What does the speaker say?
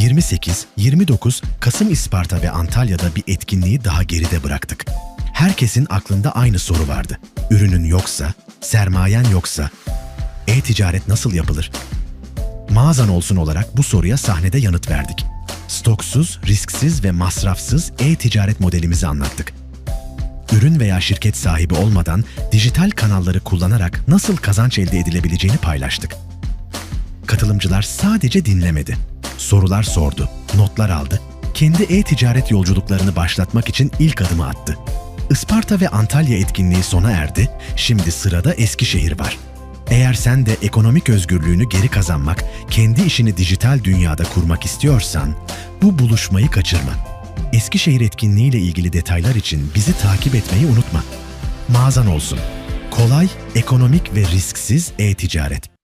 28, 29 Kasım İsparta ve Antalya'da bir etkinliği daha geride bıraktık. Herkesin aklında aynı soru vardı. Ürünün yoksa, sermayen yoksa, e-ticaret nasıl yapılır? Mağazan olsun olarak bu soruya sahnede yanıt verdik. Stoksuz, risksiz ve masrafsız e-ticaret modelimizi anlattık. Ürün veya şirket sahibi olmadan dijital kanalları kullanarak nasıl kazanç elde edilebileceğini paylaştık. Katılımcılar sadece dinlemedi. Sorular sordu, notlar aldı. Kendi e-ticaret yolculuklarını başlatmak için ilk adımı attı. Isparta ve Antalya etkinliği sona erdi. Şimdi sırada Eskişehir var. Eğer sen de ekonomik özgürlüğünü geri kazanmak, kendi işini dijital dünyada kurmak istiyorsan bu buluşmayı kaçırma. Eskişehir etkinliği ile ilgili detaylar için bizi takip etmeyi unutma. Mağazan olsun. Kolay, ekonomik ve risksiz e-ticaret.